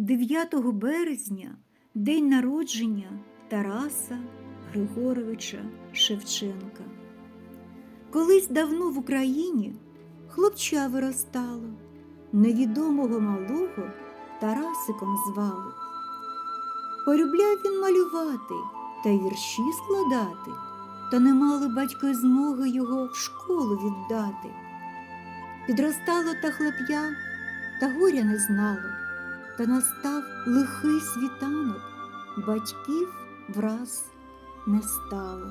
9 березня день народження Тараса Григоровича Шевченка. Колись давно в Україні хлопча виростало, невідомого малого Тарасиком звали. Полюбляв він малювати та вірші складати, та не мали батьки змоги його в школу віддати. Підростало та хлоп'я, та горя не знало, та настав лихий світанок, батьків враз не стало.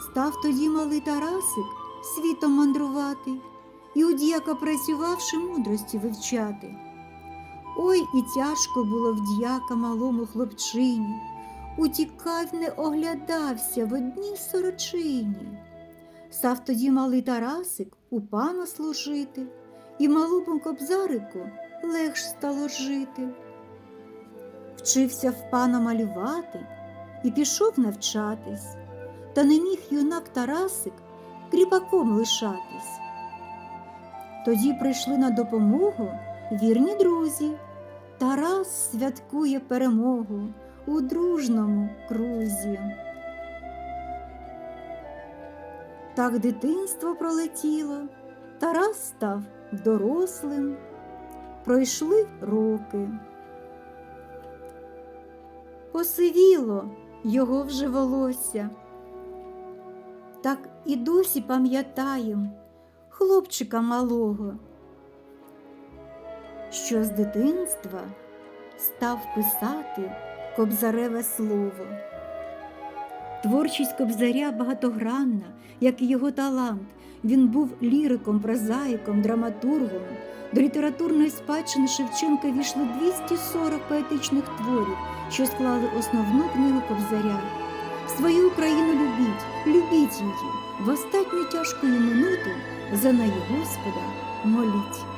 Став тоді малий Тарасик світом мандрувати і у дяка працювавши мудрості вивчати. Ой, і тяжко було в дяка малому хлопчині, утікав, не оглядався в одній сорочині. Став тоді малий Тарасик у пана служити, і малому кобзарику легш стало жити. Вчився в пана малювати і пішов навчатись, та не міг юнак Тарасик кріпаком лишатись. Тоді прийшли на допомогу вірні друзі. Тарас святкує перемогу у дружному крузі. Так дитинство пролетіло, Тарас став дорослим, пройшли роки. Посивіло його вже волосся. Так і досі пам'ятаєм хлопчика малого, що з дитинства став писати кобзареве слово. Творчість кобзаря багатогранна, як і його талант. Він був ліриком, прозаїком, драматургом. До літературної спадщини Шевченка війшли 240 поетичних творів, що склали основну книгу кобзаря. Свою Україну любіть, любіть її, в останню тяжкою минуту за неї Господа моліть.